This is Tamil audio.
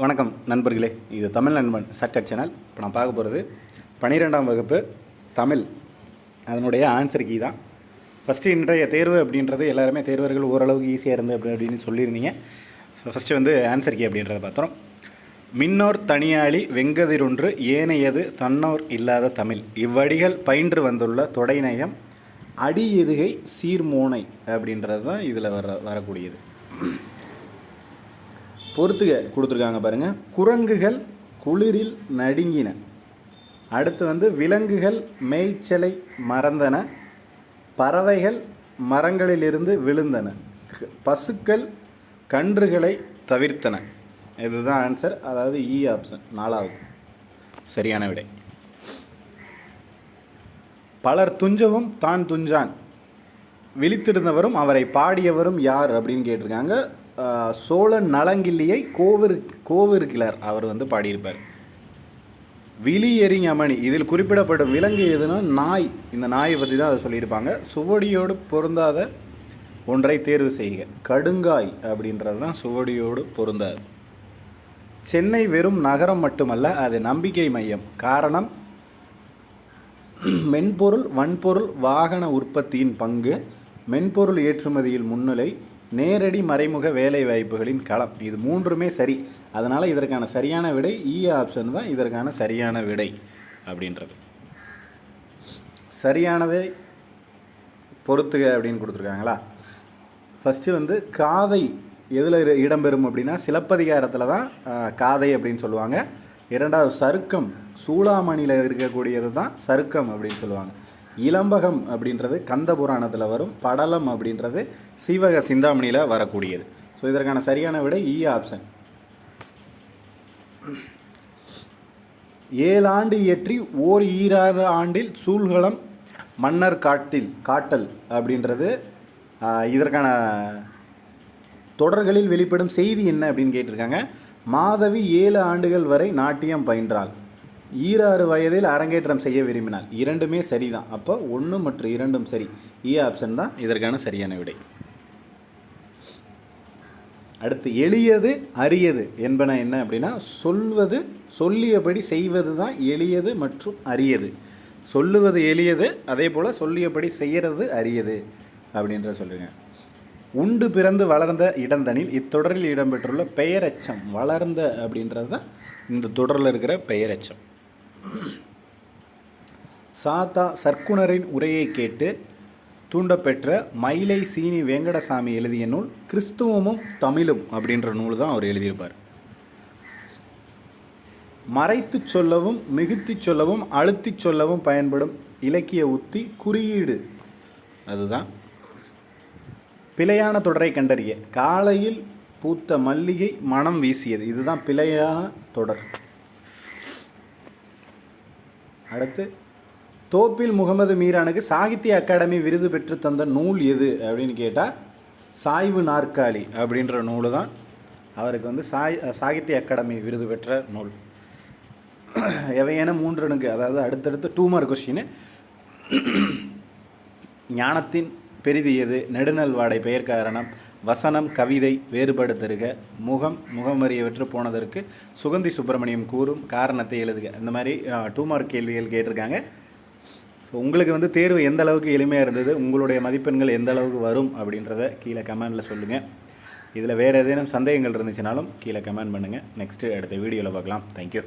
வணக்கம் நண்பர்களே. இது தமிழ் நண்பன் சட்கட் சேனல். இப்போ நான் பார்க்க போகிறது பன்னிரெண்டாம் வகுப்பு தமிழ். அதனுடைய ஆன்சர் கீ தான். ஃபஸ்ட்டு இன்றைய தேர்வு அப்படின்றது எல்லாருமே தேர்வர்கள் ஓரளவுக்கு ஈஸியாக இருந்து அப்படி அப்படின்னு சொல்லியிருந்தீங்க. ஸோ ஃபஸ்ட்டு வந்து ஆன்சர் கீ அப்படின்றத பார்த்தோம் மின்னோர் தனியாளி வெங்கதிரொன்று ஏனையது தன்னோர் இல்லாத தமிழ். இவ்வடிகள் பயின்று வந்துள்ள தொடைநயம் அடி எதுகை சீர்மோனை அப்படின்றது தான் இதில் வர வரக்கூடியது. பொறுத்துக கொடுத்துருக்காங்க பாருங்கள் குரங்குகள் குளிரில் நடுங்கின. அடுத்து வந்து விலங்குகள் மேய்ச்சலை மறந்தன. பறவைகள் மரங்களிலிருந்து விழுந்தன. பசுக்கள் கன்றுகளை தவிர்த்தன. இதுதான் ஆன்சர் அதாவது e இ ஆப்ஷன் நாலாவது. சரியான விடை. பலர் துஞ்சவும் தான் துஞ்சான். விழித்திருந்தவரும் அவரை பாடியவரும் யார் அப்படின்னு கேட்டிருக்காங்க. சோழன் நலங்கிள்ளியை கோவிரு கோவிருக்கிளர் அவர் வந்து பாடியிருப்பார். விழி எரிங் அமணி. இதில் குறிப்பிடப்படும் விலங்கு எதுனா நாய். இந்த நாயை பற்றி தான் அதை சொல்லியிருப்பாங்க. சுவடியோடு பொருந்தாத ஒன்றை தேர்வு செய்க. கடுங்காய் அப்படின்றது தான் சுவடியோடு பொருந்தாது. சென்னை வெறும் நகரம் மட்டுமல்ல அது நம்பிக்கை மையம். காரணம் மென்பொருள் வன்பொருள் வாகன உற்பத்தியின் பங்கு. மென்பொருள் ஏற்றுமதியில் முன்னிலை. நேரடி மறைமுக வேலை வாய்ப்புகளின் களம். இது மூன்றுமே சரி. அதனால் இதற்கான சரியான விடை e இ ஆப்ஷன் தான் இதற்கான சரியான விடை அப்படின்றது. சரியானதை பொறுத்துக அப்படின்னு கொடுத்துருக்காங்களா? ஃபஸ்ட்டு வந்து காதை எதில் இடம்பெறும் அப்படின்னா சிலப்பதிகாரத்தில் தான் காதை அப்படின்னு சொல்லுவாங்க. இரண்டாவது சருக்கம் சூளாமணியில் இருக்கக்கூடியது தான் சருக்கம் அப்படின்னு சொல்லுவாங்க. இளம்பகம் அப்படின்றது கந்த புராணத்தில் வரும் படலம் அப்படின்றது சீவக சிந்தாமணியில் வரக்கூடியது. ஸோ இதற்கான சரியான விடை e இ ஆப்ஷன் ஏழாண்டு இயற்றி ஓர் ஈராறு ஆண்டில் சூழ்களம் மன்னர் காட்டில் காட்டல் அப்படின்றது இதற்கான தொடர்களில் வெளிப்படும் செய்தி என்ன அப்படின்னு கேட்டிருக்காங்க. மாதவி ஏழு ஆண்டுகள் வரை நாட்டியம் பயின்றாள். ஈராறு வயதில் அரங்கேற்றம் செய்ய விரும்பினால் இரண்டுமே சரிதான். அப்போ ஒன்று மற்றும் இரண்டும் சரி. E இ ஆப்ஷன் தான் இதற்கான சரியான விடை. அடுத்து எளியது அரியது என்பன என்ன அப்படின்னா சொல்வது சொல்லியபடி செய்வது தான் எளியது மற்றும் அரியது. சொல்லுவது எளியது அதே போல் சொல்லியபடி செய்கிறது அரியது அப்படின்ற சொல்லுங்க. உண்டு பிறந்து வளர்ந்த இடந்தனில் இத்தொடரில் இடம்பெற்றுள்ள பெயரச்சம் வளர்ந்த அப்படின்றது தான் இந்த தொடரில் இருக்கிற பெயரச்சம். சாத்தா சர்க்குணரின் உரையை கேட்டு தூண்டப்பெற்ற மயிலை சீனி வேங்கடசாமி எழுதிய நூல் கிறிஸ்துவமும் தமிழும் அப்படின்ற நூல் தான் அவர் எழுதியிருப்பார். மறைத்துச் சொல்லவும் மிகுத்திச் சொல்லவும் அழுத்திச் சொல்லவும் பயன்படும் இலக்கிய உத்தி குறியீடு அதுதான். பிழையான தொடரை கண்டறிய காலையில் பூத்த மல்லிகை மனம் வீசியது. இதுதான் பிழையான தொடர். அடுத்து தோப்பில் முகமது மீரானுக்கு சாகித்ய அகாடமி விருது பெற்று தந்த நூல் எது அப்படின்னு கேட்டால் சாய்வு நாற்காலி அப்படின்ற நூல் தான். அவருக்கு வந்து சாய் சாகித்ய அகாடமி விருது பெற்ற நூல். எவையான மூன்றனுக்கு அதாவது அடுத்தடுத்து டூமர் கொஸ்டின் ஞானத்தின் பெரிது எது? நெடுநல் வாடை பெயர் காரணம் வசனம் கவிதை வேறுபாடு தருக முகம் முகமறியவற்று போனதற்கு சுகந்தி சுப்பிரமணியம் கூறும் காரணத்தை எழுதுக. இந்த மாதிரி டூ மார்க் கேள்விகள் கேட்டிருக்காங்க. ஸோ உங்களுக்கு வந்து தேர்வு எந்த அளவுக்கு எளிமையாக இருந்தது உங்களுடைய மதிப்பெண்கள் எந்த அளவுக்கு வரும் அப்படின்றத கீழே கமெண்டில் சொல்லுங்கள் இதில் வேறு ஏதேனும் சந்தேகங்கள் இருந்துச்சுனாலும் கீழே கமெண்ட் பண்ணுங்கள் நெக்ஸ்ட்டு அடுத்த வீடியோவில் பார்க்கலாம். தேங்க்யூ